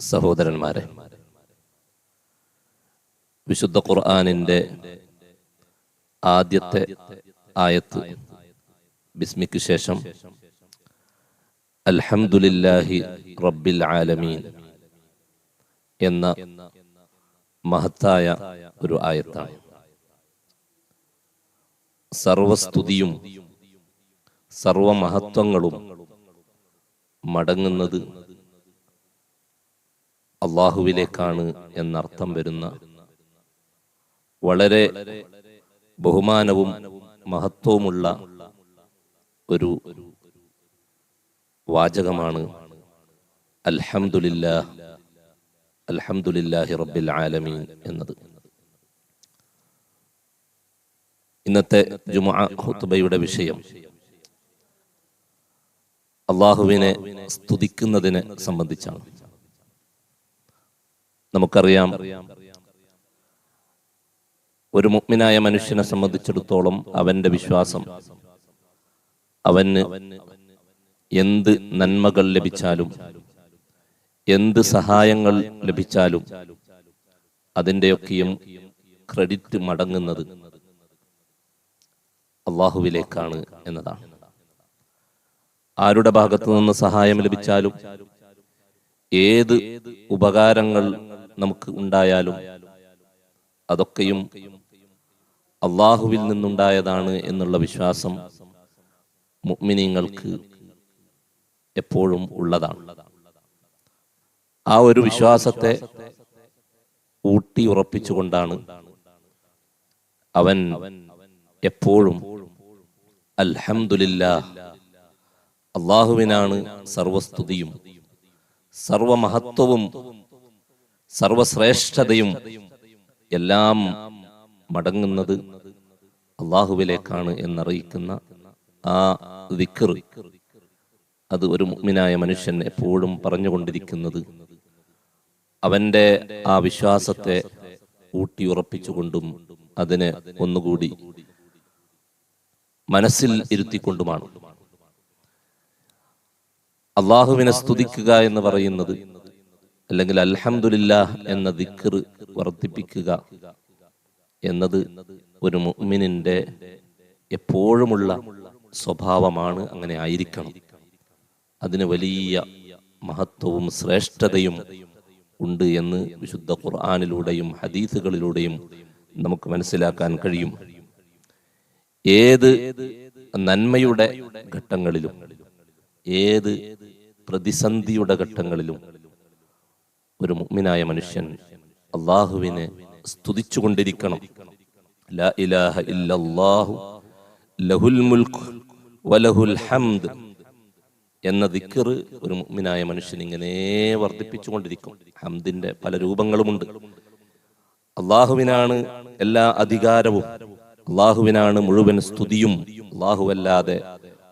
സഹോദരന്മാരെ വിശുദ്ധ ഖുർആാനിന്റെ ആദ്യത്തെ ആയത്ത് ബിസ്മിക്ക് ശേഷം അൽഹംദുലില്ലാഹി റബ്ബിൽ ആലമീൻ എന്ന മഹത്തായ ഒരു ആയത്താണ്. സർവസ്തുതിയും സർവമഹത്വങ്ങളും മടങ്ങുന്നത് അള്ളാഹുവിലേക്കാണ് എന്നർത്ഥം വരുന്ന വളരെ ബഹുമാനവും മഹത്വവുമുള്ള ഒരു വാചകമാണ് അൽഹംദുലില്ലാ അൽഹംദുലില്ലാഹി റബ്ബിൽ ആലമീൻ എന്നത്. ഇന്നത്തെ ജുമുഅ ഖുത്ബയുടെ വിഷയം അള്ളാഹുവിനെ സ്തുതിക്കുന്നതിനെ സംബന്ധിച്ചാണ്. നമുക്കറിയാം. ഒരു മുഗ്മിനായ മനുഷ്യനെ സംബന്ധിച്ചിടത്തോളം അവന്റെ വിശ്വാസം അവന് എന്ത് നന്മകൾ ലഭിച്ചാലും എന്ത് സഹായങ്ങൾ ലഭിച്ചാലും അതിന്റെയൊക്കെയും ക്രെഡിറ്റ് മടങ്ങുന്നത് അള്ളാഹുവിലേക്കാണ് എന്നതാണ്. ആരുടെ ഭാഗത്തു നിന്ന് സഹായം ലഭിച്ചാലും ഏത് ഉപകാരങ്ങൾ നമുക്ക് ഉണ്ടായാലും അതൊക്കെയും അള്ളാഹുവിൽ നിന്നുണ്ടായതാണ് എന്നുള്ള വിശ്വാസം മുഅ്മിനീങ്ങൾക്ക് എപ്പോഴും ഉള്ളതാണ്. ആ ഒരു വിശ്വാസത്തെ ഊട്ടി ഉറപ്പിച്ചുകൊണ്ടാണ് അവൻ എപ്പോഴും അൽഹംദുലില്ലാ അള്ളാഹുവിനാണ് സർവസ്തുതിയും സർവമഹത്വവും സർവശ്രേഷ്ഠതയും എല്ലാം മടങ്ങുന്നത് അള്ളാഹുവിലേക്കാണ് എന്നറിയിക്കുന്ന ആ ദിക്കർ അത് ഒരു മുഗ്മിനായ മനുഷ്യൻ എപ്പോഴും പറഞ്ഞുകൊണ്ടിരിക്കുന്നത്. അവന്റെ ആ വിശ്വാസത്തെ ഊട്ടിയുറപ്പിച്ചുകൊണ്ടും അതിനെ ഒന്നുകൂടി മനസ്സിൽ ഇരുത്തിക്കൊണ്ടുമാണ്. അള്ളാഹുവിനെ സ്തുതിക്കുക എന്ന് പറയുന്നത് അല്ലെങ്കിൽ അൽഹംദുലില്ല എന്ന ദിക്കർ വർദ്ധിപ്പിക്കുക എന്നത് ഒരു മുഅ്മിനിന്റെ എപ്പോഴുമുള്ള സ്വഭാവമാണ്. അങ്ങനെ ആയിരിക്കണം. അതിന് വലിയ മഹത്വവും ശ്രേഷ്ഠതയും ഉണ്ട് എന്ന് വിശുദ്ധ ഖുർആാനിലൂടെയും ഹദീസുകളിലൂടെയും നമുക്ക് മനസ്സിലാക്കാൻ കഴിയും. ഏത് നന്മയുടെ ഘട്ടങ്ങളിലും ഏത് പ്രതിസന്ധിയുടെ ഘട്ടങ്ങളിലും ഒരു മുഗ്മിനായ മനുഷ്യൻ അള്ളാഹുവിനെ സ്തുതിച്ചുകൊണ്ടിരിക്കണം. ലാ ഇലാഹ ഇല്ലല്ലാഹു ലഹുൽ മുൽക്ക് വലഹുൽ ഹംദ് എന്ന ദിക്കറ് ഒരു മുഗ്മിനായ മനുഷ്യൻ ഇങ്ങനെ വർദ്ധിപ്പിച്ചുകൊണ്ടിരിക്കും. ഹംദിന്റെ പല രൂപങ്ങളുമുണ്ട്. അള്ളാഹുവിനാണ് എല്ലാ അധികാരവും. അള്ളാഹുവിനാണ് മുഴുവൻ സ്തുതിയും. അല്ലാതെ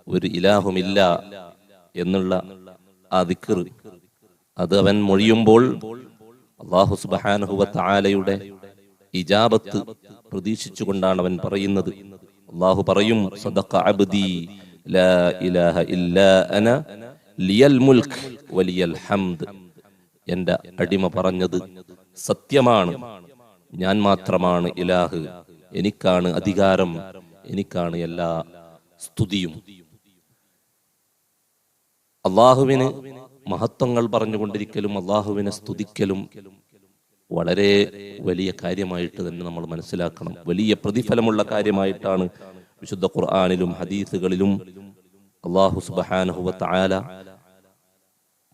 ഒരു ഇലാഹുമില്ല എന്നുള്ള ആ ദിക്കർ അത് അവൻ മൊഴിയുമ്പോൾ അള്ളാഹു സുബാനഹുവത്ത് ആലയുടെ ഇജാബത്ത് പ്രതീക്ഷിച്ചുകൊണ്ടാണ് അവൻ പറയുന്നത്. അള്ളാഹു പറയും അബ്ദി ലാ ഇലാഹ അന ലിയൽ ഹംദ്. എന്റെ അടിമ പറഞ്ഞത് സത്യമാണ്. ഞാൻ മാത്രമാണ് ഇലാഹ്. എനിക്കാണ് അധികാരം. എനിക്കാണ് എല്ലാ സ്തുതിയും. അള്ളാഹുവിന് മഹത്വങ്ങൾ പറഞ്ഞുകൊണ്ടിരിക്കലും അള്ളാഹുവിനെ സ്തുതിക്കലും വളരെ വലിയ കാര്യമായിട്ട് തന്നെ നമ്മൾ മനസ്സിലാക്കണം. വലിയ പ്രതിഫലമുള്ള കാര്യമായിട്ടാണ് വിശുദ്ധ ഖുർആാനിലും ഹദീസുകളിലും അള്ളാഹു സുബാനഹുവത്ത് ആല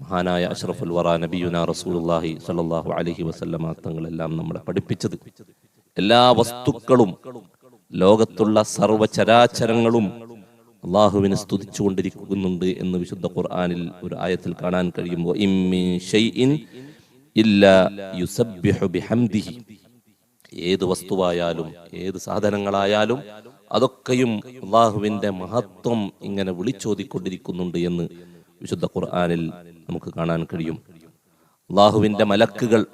മഹാനായ അഷ്റഫുൽ വറ നബിയുന റസൂലുള്ളാഹി സ്വല്ലല്ലാഹു അലഹി വസല്ലമ തങ്ങളെല്ലാം നമ്മളെ പഠിപ്പിച്ചത്. എല്ലാ വസ്തുക്കളും ലോകത്തുള്ള സർവചരാചരങ്ങളും അള്ളാഹുവിനെ സ്തുതിച്ചുകൊണ്ടിരിക്കുന്നുണ്ട് എന്ന് വിശുദ്ധ ഖുർആാനിൽ ഒരു ആയത്തിൽ കാണാൻ ബിഹംദിഹി. ഏത് വസ്തുവായാലും ഏത് സാധനങ്ങളായാലും അതൊക്കെയും അള്ളാഹുവിന്റെ മഹത്വം ഇങ്ങനെ വിളിച്ചോതിക്കൊണ്ടിരിക്കുന്നുണ്ട് എന്ന് വിശുദ്ധ ഖുർആാനിൽ നമുക്ക് കാണാൻ കഴിയും. അള്ളാഹുവിന്റെ മലക്കുകൾ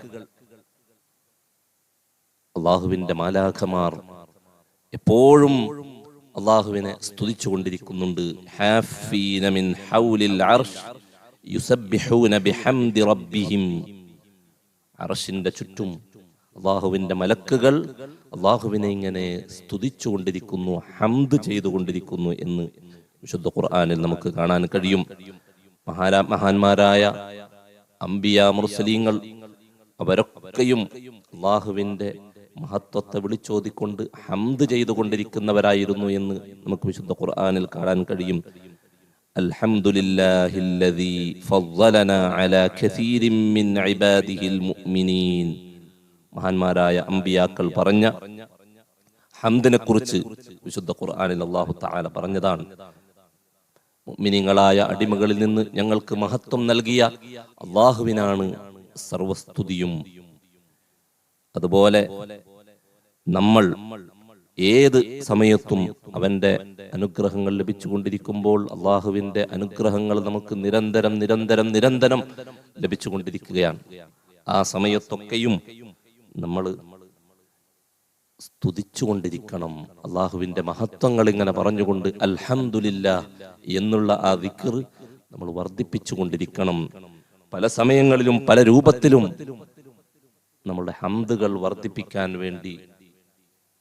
അള്ളാഹുവിന്റെ മാലാഖമാർ എപ്പോഴും അള്ളാഹുവിനെ സ്തുതിച്ചുകൊണ്ടിരിക്കുന്നുണ്ട്. ഹാഫീന മിൻ ഹൗലിൽ അർഷ് ബിഹംദി ചുറ്റും അള്ളാഹുവിന്റെ മലക്കുകൾ അള്ളാഹുവിനെ ഇങ്ങനെ സ്തുതിച്ചുകൊണ്ടിരിക്കുന്നു ഹംദ് ചെയ്തുകൊണ്ടിരിക്കുന്നു എന്ന് വിശുദ്ധ ഖുർആാനിൽ നമുക്ക് കാണാൻ കഴിയും. മഹാരാ മഹാന്മാരായ അംബിയ മുർസലീങ്ങൾ അവരൊക്കെയും അള്ളാഹുവിന്റെ മഹത്വത്തെ വിളിച്ചോതിക്കൊണ്ട് ഹംദ് ചെയ്തുകൊണ്ടിരിക്കുന്നവരായിരുന്നു എന്ന് നമുക്ക് വിശുദ്ധ ഖുർആാനിൽ കാണാൻ കഴിയും. അൽഹംദുലില്ലാഹില്ലദീ ഫദ്ദലനാ അലാ കസീരിൻ മിൻ ഇബാദിഹിൽ മുഅ്മിനീൻ. മഹാന്മാരായ അമ്പിയാക്കൾ പറഞ്ഞ ഹംദിനെ കുറിച്ച് വിശുദ്ധ ഖുർആാനിൽ അള്ളാഹു താല പറഞ്ഞതാണ്. മിനിങ്ങളായ അടിമകളിൽ നിന്ന് ഞങ്ങൾക്ക് മഹത്വം നൽകിയ അള്ളാഹുവിനാണ് സർവസ്തുതിയും. അതുപോലെ നമ്മൾ ഏത് സമയത്തും അവന്റെ അനുഗ്രഹങ്ങൾ ലഭിച്ചുകൊണ്ടിരിക്കുമ്പോൾ അള്ളാഹുവിന്റെ അനുഗ്രഹങ്ങൾ നമുക്ക് നിരന്തരം നിരന്തരം നിരന്തരം ലഭിച്ചുകൊണ്ടിരിക്കുകയാണ്. ആ സമയത്തൊക്കെയും നമ്മൾ സ്തുതിച്ചുകൊണ്ടിരിക്കണം. അള്ളാഹുവിന്റെ മഹത്വങ്ങൾ ഇങ്ങനെ പറഞ്ഞുകൊണ്ട് അൽഹന്ദില്ല എന്നുള്ള ആ ദിക്കർ നമ്മൾ വർദ്ധിപ്പിച്ചുകൊണ്ടിരിക്കണം. പല സമയങ്ങളിലും പല രൂപത്തിലും നമ്മുടെ ഹംദുകൾ വർദ്ധിപ്പിക്കാൻ വേണ്ടി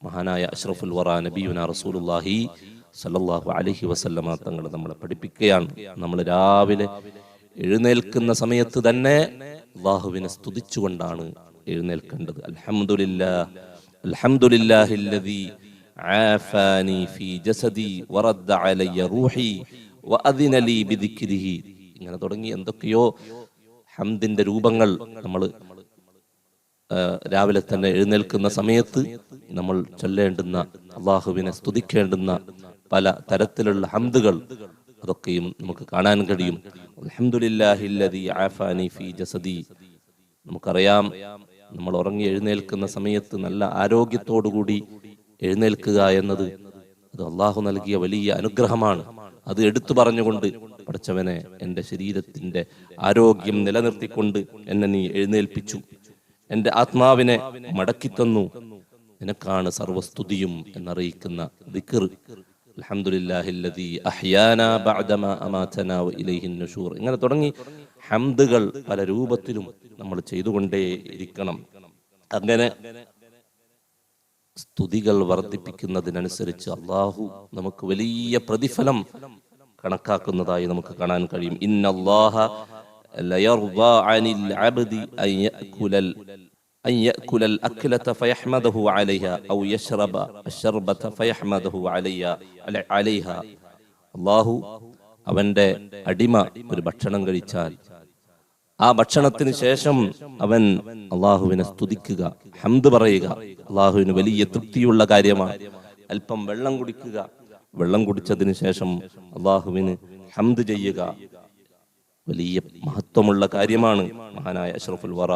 മഹാനായ അഷ്റഫുൽ വറ നബിയുന റസൂലുല്ലാഹി സല്ലല്ലാഹു അലൈഹി വസല്ലമ തങ്ങൾ നമ്മളെ പഠിപ്പിക്കുകയാണ്. നമ്മൾ രാവിലെ എഴുന്നേൽക്കുന്ന സമയത്ത് തന്നെ അള്ളാഹുവിനെ സ്തുതിച്ചുകൊണ്ടാണ് എഴുന്നേൽക്കേണ്ടത്. അൽഹംദുലില്ലാ അൽഹംദുലില്ലാഹില്ലദീ ആഫാനി ഫീ ജസദി വറദ്ദ അലയ്യ റൂഹി വഅദിന ലീ ബിദിക്രിഹി. ഇങ്ങനെ തുടങ്ങി എന്തൊക്കെയോ ഹംദിന്റെ രൂപങ്ങൾ നമ്മൾ രാവിലെ തന്നെ എഴുന്നേൽക്കുന്ന സമയത്ത് നമ്മൾ ചൊല്ലേണ്ടുന്ന അള്ളാഹുവിനെ സ്തുതിക്കേണ്ടുന്ന പല തരത്തിലുള്ള ഹംദുകൾ അതൊക്കെയും നമുക്ക് കാണാൻ കഴിയും. ജസദി. നമുക്കറിയാം നമ്മൾ ഉറങ്ങി എഴുന്നേൽക്കുന്ന സമയത്ത് നല്ല ആരോഗ്യത്തോടുകൂടി എഴുന്നേൽക്കുക എന്നത് അത് അള്ളാഹു നൽകിയ വലിയ അനുഗ്രഹമാണ്. അത് എടുത്തു പറഞ്ഞുകൊണ്ട് പഠിച്ചവനെ എന്റെ ശരീരത്തിന്റെ ആരോഗ്യം നിലനിർത്തിക്കൊണ്ട് എന്നെ നീ എഴുന്നേൽപ്പിച്ചു. എന്റെ ആത്മാവിനെ മടക്കിത്തന്നു. നിനക്കാണ് സർവസ്തുതിയും എന്നറിയിക്കുന്ന ഇങ്ങനെ തുടങ്ങി ഹംദുകൾ പല രൂപത്തിലും നമ്മൾ ചെയ്തുകൊണ്ടേ ഇരിക്കണം അങ്ങനെ സ്തുതികൾ വർദ്ധിപ്പിക്കുന്നതിനനുസരിച്ച് അള്ളാഹു നമുക്ക് വലിയ പ്രതിഫലം കണക്കാക്കുന്നതായി നമുക്ക് കാണാൻ കഴിയും. ഇന്നല്ലാഹ ലയർദാ അനിൽ അബ്ദി അൻ യഅകുലൽ أن يأكل الأكلة فيحمده عليها أو يشرب الشربة فيحمده عليها عليها അള്ളാഹു അവന്റെ അടിമ ഒരു ഭക്ഷണം കഴിച്ചാൽ ആ ഭക്ഷണത്തിന് ശേഷം അവൻ അള്ളാഹുവിനെ സ്തുതിക്കുക ഹംദ് പറയുക അള്ളാഹുവിന് വലിയ തൃപ്തിയുള്ള കാര്യമാണ് അല്പം വെള്ളം കുടിക്കുക വെള്ളം കുടിച്ചതിന് ശേഷം അള്ളാഹുവിന് ഹംദ് ചെയ്യുക വലിയ മഹത്വമുള്ള കാര്യമാണ് മഹാനായ അഷ്റഫുൽ വറ.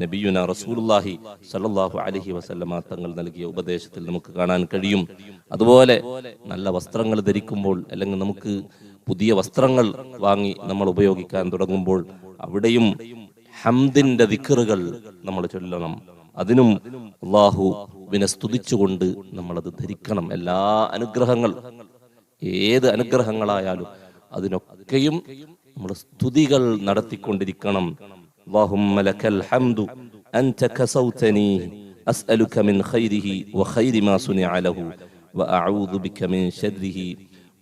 നബിയുന റസൂലുള്ളാഹി സല്ലല്ലാഹു അലഹി വസല്ലമ തങ്ങൾ നൽകിയ ഉപദേശത്തിൽ നമുക്ക് കാണാൻ കഴിയും. അതുപോലെ നല്ല വസ്ത്രങ്ങൾ ധരിക്കുമ്പോൾ അല്ലെങ്കിൽ നമുക്ക് പുതിയ വസ്ത്രങ്ങൾ വാങ്ങി നമ്മൾ ഉപയോഗിക്കാൻ തുടങ്ങുമ്പോൾ അവിടെയും ഹംദിന്റെ ദിക്കറുകൾ നമ്മൾ ചൊല്ലണം. അതിനും അള്ളാഹുവിനെ സ്തുതിച്ചുകൊണ്ട് നമ്മളത് ധരിക്കണം. എല്ലാ അനുഗ്രഹങ്ങൾ ഏത് അനുഗ്രഹങ്ങളായാലും അതിനൊക്കെയും നമ്മൾ സ്തുതികൾ നടത്തിക്കൊണ്ടിരിക്കണം اللهم لك الحمد أنت كسوتني أسألك من خيره وخير ما صنع له وأعوذ بك من شره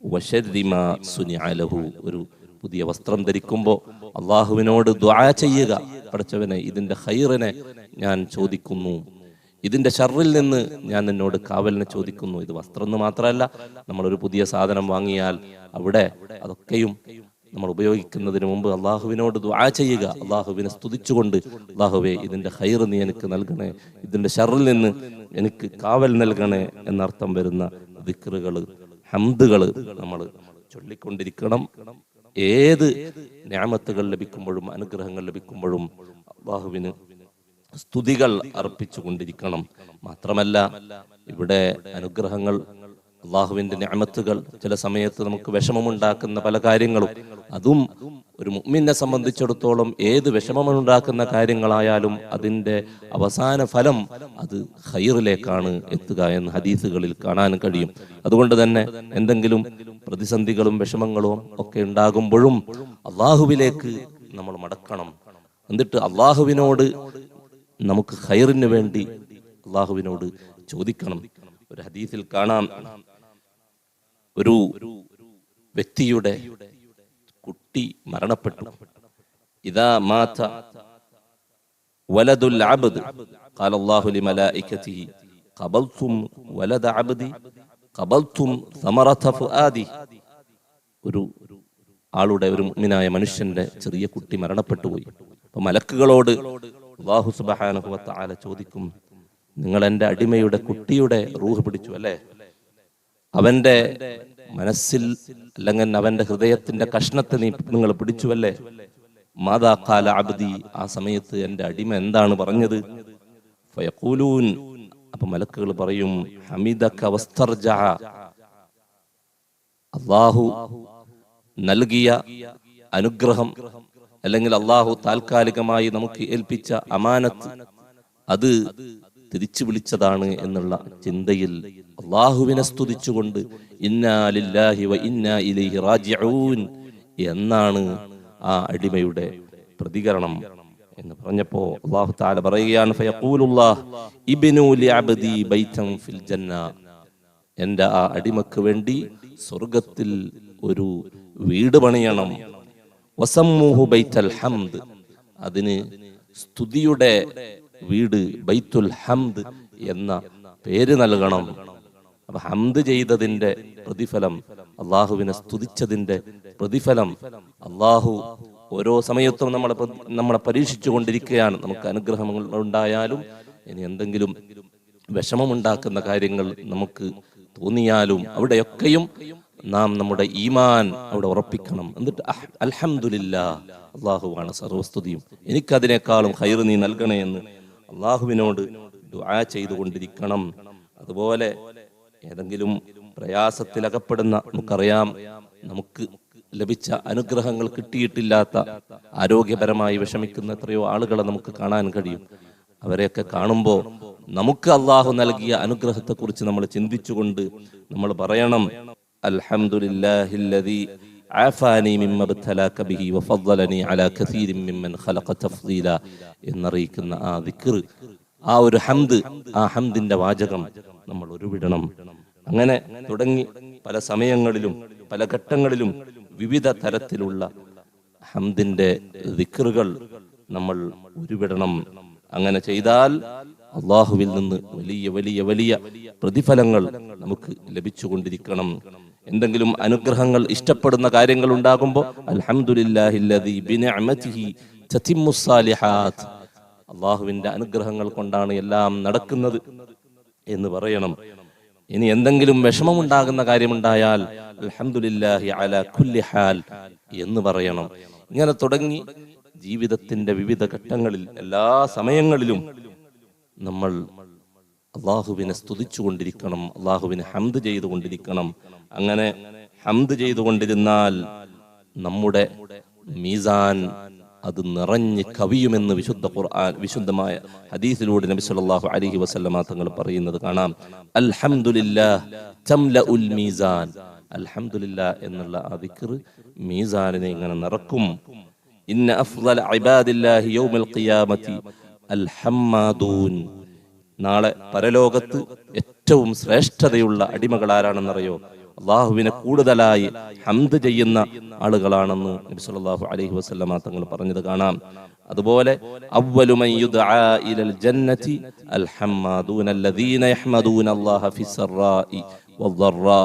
وشر ما صنع له ഒരു പുതിയ വസ്ത്രം ധരിക്കുമ്പോൾ അള്ളാഹുവിനോട് ദ്വാ ചെയ്യുക പഠിച്ചവനെ ഇതിന്റെ ഖൈറിനെ ഞാൻ ചോദിക്കുന്നു ഇതിന്റെ ഷറിൽ നിന്ന് ഞാൻ നിന്നോട് കാവലിനെ ചോദിക്കുന്നു ഇത് വസ്ത്രം എന്ന് മാത്രമല്ല നമ്മളൊരു പുതിയ സാധനം വാങ്ങിയാൽ അവിടെ അതൊക്കെയും നമ്മൾ ഉപയോഗിക്കുന്നതിന് മുമ്പ് അള്ളാഹുവിനോട് ദുആ ചെയ്യുക. അള്ളാഹുവിനെ സ്തുതിച്ചുകൊണ്ട് അള്ളാഹുവെ ഇതിന്റെ ഹൈർ നീ എനിക്ക് നൽകണേ ഇതിന്റെ ഷറിൽ നിന്ന് എനിക്ക് കാവൽ നൽകണേ എന്നർത്ഥം വരുന്ന ദിക്റുകൾ ഹംദുകൾ നമ്മൾ ചൊല്ലിക്കൊണ്ടിരിക്കണം. ഏത് ഞാമത്തുകൾ ലഭിക്കുമ്പോഴും അനുഗ്രഹങ്ങൾ ലഭിക്കുമ്പോഴും അള്ളാഹുവിന് സ്തുതികൾ അർപ്പിച്ചു കൊണ്ടിരിക്കണം മാത്രമല്ല ഇവിടെ അനുഗ്രഹങ്ങൾ അള്ളാഹുവിന്റെ ഞാമത്തുകൾ ചില സമയത്ത് നമുക്ക് വിഷമമുണ്ടാക്കുന്ന പല കാര്യങ്ങളും. അതും ഒരു മുമ്മിനെ സംബന്ധിച്ചിടത്തോളം ഏത് വിഷമമുണ്ടാക്കുന്ന കാര്യങ്ങളായാലും അതിന്റെ അവസാന ഫലം അത് ഹൈറിലേക്കാണ് എത്തുക എന്ന് ഹദീസുകളിൽ കാണാൻ കഴിയും. അതുകൊണ്ട് തന്നെ എന്തെങ്കിലും പ്രതിസന്ധികളും വിഷമങ്ങളും ഒക്കെ ഉണ്ടാകുമ്പോഴും അള്ളാഹുവിലേക്ക് നമ്മൾ മടക്കണം. എന്നിട്ട് അള്ളാഹുവിനോട് നമുക്ക് ഹൈറിന് വേണ്ടി അള്ളാഹുവിനോട് ചോദിക്കണം. ഒരു ഹദീസിൽ കാണാം ഒരു വ്യക്തിയുടെ കുട്ടി മരണപ്പെട്ടു ഇതാ മാത വലദുൽ അബ്ദ് قال الله لملائكته قبلتم ولد عبدي قبلتم ثمرة فؤادي ഒരു ആളുടെ ഒരു മുഅ്മിനായ മനുഷ്യന്റെ ചെറിയ കുട്ടി മരണപ്പെട്ടു പോയി അപ്പൊ മലക്കുകളോട് അള്ളാഹു സുബ്ഹാനഹു വ തആല ചോദിക്കും നിങ്ങൾ എന്റെ അടിമയുടെ കുട്ടിയുടെ റൂഹ് പിടിച്ചു അല്ലേ? അവന്റെ മനസ്സിൽ അല്ലെങ്കിൽ അവന്റെ ഹൃദയത്തിന്റെ കഷ്ണത്തെ നീ നിങ്ങൾ പിടിച്ചുവല്ലേ മാതാ കാല അബ്ദി ആ സമയത്ത് എന്റെ അടിമ എന്താണ് പറഞ്ഞത്? അപ്പൊ മലക്കുകൾ പറയും അള്ളാഹു നൽകിയ അനുഗ്രഹം അല്ലെങ്കിൽ അള്ളാഹു താൽക്കാലികമായി നമുക്ക് ഏൽപ്പിച്ച അമാനത്ത് അത് തിരിച്ചു വിളിച്ചതാണ് എന്നുള്ള ചിന്തയിൽ അള്ളാഹുവിനെ സ്തുതിച്ചുകൊണ്ട് വ ഇന്നാ ഇലൈഹി റാജിഊൻ എന്നാണ് ആ അടിമയുടെ പ്രതികരണം എന്ന് പറഞ്ഞപ്പോ അള്ളാഹു താല പറയുകയാണ് ഇബ്നു ബൈതൻ ഫിൽ ആ അടിമക്ക് വേണ്ടി സ്വർഗത്തിൽ ഒരു വീട് പണിയണം. വസമ്മൂഹു ബൈത്തൽ ഹംദ്. അതിന് സ്തുതിയുടെ വീട് ബൈത്തുൽ ഹംദ് എന്ന പേര് നൽകണം. അപ്പൊ ഹംദ് ചെയ്തതിന്റെ പ്രതിഫലം അള്ളാഹുവിനെ സ്തുതിച്ചതിന്റെ പ്രതിഫലം അള്ളാഹു ഓരോ സമയത്തും നമ്മളെ നമ്മളെ പരീക്ഷിച്ചു കൊണ്ടിരിക്കുകയാണ്. നമുക്ക് അനുഗ്രഹങ്ങൾ ഉണ്ടായാലും ഇനി എന്തെങ്കിലും വിഷമമുണ്ടാക്കുന്ന കാര്യങ്ങൾ നമുക്ക് തോന്നിയാലും അവിടെയൊക്കെയും നാം നമ്മുടെ ഈമാൻ അവിടെ ഉറപ്പിക്കണം. എന്നിട്ട് അൽഹംദുലില്ലാ അള്ളാഹുവാണ് സർവസ്തുതിയും. എനിക്കതിനേക്കാളും ഹൈർ നീ നൽകണേ എന്ന് അള്ളാഹുവിനോട് ദുആ ചെയ്തുകൊണ്ടിരിക്കണം. അതുപോലെ ഏതെങ്കിലും പ്രയാസത്തിലകപ്പെടുന്ന നമുക്കറിയാം നമുക്ക് ലഭിച്ച അനുഗ്രഹങ്ങൾ കിട്ടിയിട്ടില്ലാത്ത ആരോഗ്യപരമായി വിഷമിക്കുന്ന എത്രയോ ആളുകളെ നമുക്ക് കാണാൻ കഴിയും. അവരെയൊക്കെ കാണുമ്പോൾ നമുക്ക് അള്ളാഹു നൽകിയ അനുഗ്രഹത്തെക്കുറിച്ച് നമ്മൾ ചിന്തിച്ചുകൊണ്ട് നമ്മൾ പറയണം അൽഹംദുലില്ലാഹില്ലദീ ആഫാനി മിമ്മ ബത്തലാക ബിഹി വഫദ്ദലനി അലാ കസീരിൻ മിമ്മൻ ഖലഖ തഫ്ദീല എന്നറിയിക്കുന്ന ആ ദിക്ർ ആ ഒരു ഹംദ് ആ ഹംദിന്റെ വാചകം നമ്മൾ ഒരുവിടണം അങ്ങനെ തുടങ്ങി പല സമയങ്ങളിലും പല ഘട്ടങ്ങളിലും വിവിധ തരത്തിലുള്ള ഹംദിന്റെ ദിക്റുകൾ നമ്മൾ ഉരുവിടണം. അങ്ങനെ ചെയ്താൽ അള്ളാഹുവിൽ നിന്ന് വലിയ വലിയ വലിയ പ്രതിഫലങ്ങൾ നമുക്ക് ലഭിച്ചുകൊണ്ടിരിക്കണം. എന്തെങ്കിലും അനുഗ്രഹങ്ങൾ ഇഷ്ടപ്പെടുന്ന കാര്യങ്ങൾ ഉണ്ടാകുമ്പോൾ അള്ളാഹുവിന്റെ അനുഗ്രഹങ്ങൾ കൊണ്ടാണ് എല്ലാം നടക്കുന്നത് എന്ന് പറയണം. ഇനി എന്തെങ്കിലും വിഷമമുണ്ടാകുന്ന കാര്യമുണ്ടായാൽ അൽഹംദുലില്ലാഹി അലാ എന്ന് പറയണം. ഇങ്ങനെ തുടങ്ങി ജീവിതത്തിന്റെ വിവിധ ഘട്ടങ്ങളിൽ എല്ലാ സമയങ്ങളിലും നമ്മൾ അള്ളാഹുവിനെ സ്തുതിച്ചുകൊണ്ടിരിക്കണം അള്ളാഹുവിനെ ഹംദ് ചെയ്തുകൊണ്ടിരിക്കണം. അങ്ങനെ ഹംദ് ചെയ്തുകൊണ്ടിരുന്നാൽ നമ്മുടെ മീസാൻ അത് നിറഞ്ഞ് കവിയുമെന്ന് വിശുദ്ധ ഖുർആൻ വിശുദ്ധമായ ഹദീസിലൂടെ നബി സല്ലല്ലാഹു അലൈഹി വസല്ലമ തങ്ങൾ പറയുന്നത് കാണാം. അൽഹംദുലില്ലാഹ് തംലഉൽ മീസാൻ. അൽഹംദുലില്ലാ എന്നുള്ള ആ ദിക്ർ മീസാനിനെ ഇങ്ങനെ നിറക്കും. ഇന്ന അഫ്ളൽ ഇബാദില്ലാഹി യൗമൽ ഖിയാമത്തി അൽഹമ്മാദൂൻ. നാളെ പരലോകത്ത് ഏറ്റവും ശ്രേഷ്ഠതയുള്ള അടിമകൾ ആരാണെന്നറിയോ അള്ളാഹുവിനെ കൂടുതലായി ഹംദ് ചെയ്യുന്ന ആളുകളാണെന്ന് നബി സല്ലല്ലാഹു അലൈഹി വസല്ലമ തങ്ങൾ പറഞ്ഞത് കാണാം. അതുപോലെ ജന്നതി അൽ യഹ്മദൂന അല്ലാഹ ഫിസ്സറാഇ വദ്ദറാ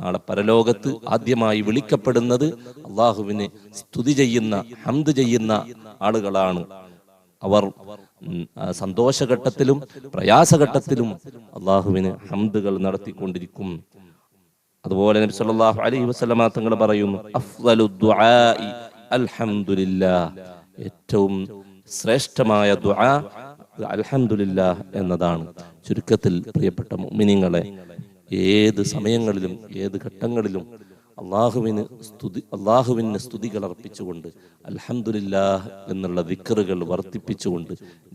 നാളെ പരലോകത്ത് ആദ്യമായി വിളിക്കപ്പെടുന്നത് അള്ളാഹുവിനെ സ്തുതി ചെയ്യുന്ന ഹംദ് ചെയ്യുന്ന ആളുകളാണ്. അവർ സന്തോഷഘട്ടത്തിലും പ്രയാസഘട്ടത്തിലും അള്ളാഹുവിന് ഹംദുകൾ നടത്തിക്കൊണ്ടിരിക്കും. അതുപോലെ നബി സല്ലല്ലാഹു അലൈഹി വസല്ലമ തങ്ങൾ പറയുന്നു അഫ്ദലു ദുആഇ അൽഹംദുലില്ലാ. ഏറ്റവും ശ്രേഷ്ഠമായ ദുആ അൽഹംദുലില്ലാ എന്നതാണ്. ചുരുക്കത്തിൽ പ്രിയപ്പെട്ട മുഅ്മിനീങ്ങളെ ഏത് സമയങ്ങളിലും ഏത് ഘട്ടങ്ങളിലും അള്ളാഹുവിന് സ്തുതി അള്ളാഹുവിന് സ്തുതികൾ അർപ്പിച്ചുകൊണ്ട് അലഹമുല്ലാ എന്നുള്ള വിക്കറുകൾ വർദ്ധിപ്പിച്ചുകൊണ്ട്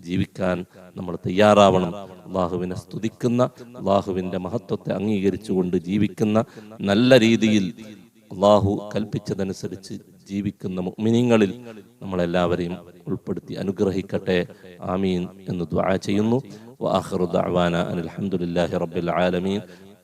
ജീവിക്കാൻ നമ്മൾ തയ്യാറാവണം. അള്ളാഹുവിനെ സ്തുതിക്കുന്ന അള്ളാഹുവിന്റെ മഹത്വത്തെ അംഗീകരിച്ചുകൊണ്ട് ജീവിക്കുന്ന നല്ല രീതിയിൽ അള്ളാഹു കൽപ്പിച്ചതനുസരിച്ച് ജീവിക്കുന്ന മുഅ്മിനീങ്ങളിൽ നമ്മളെല്ലാവരെയും ഉൾപ്പെടുത്തി അനുഗ്രഹിക്കട്ടെ. ആമീൻ എന്ന് ദുആ ചെയ്യുന്നു. വആഖിറു ദഅവാന അൽഹംദുലില്ലാഹി റബ്ബിൽ ആലമീൻ.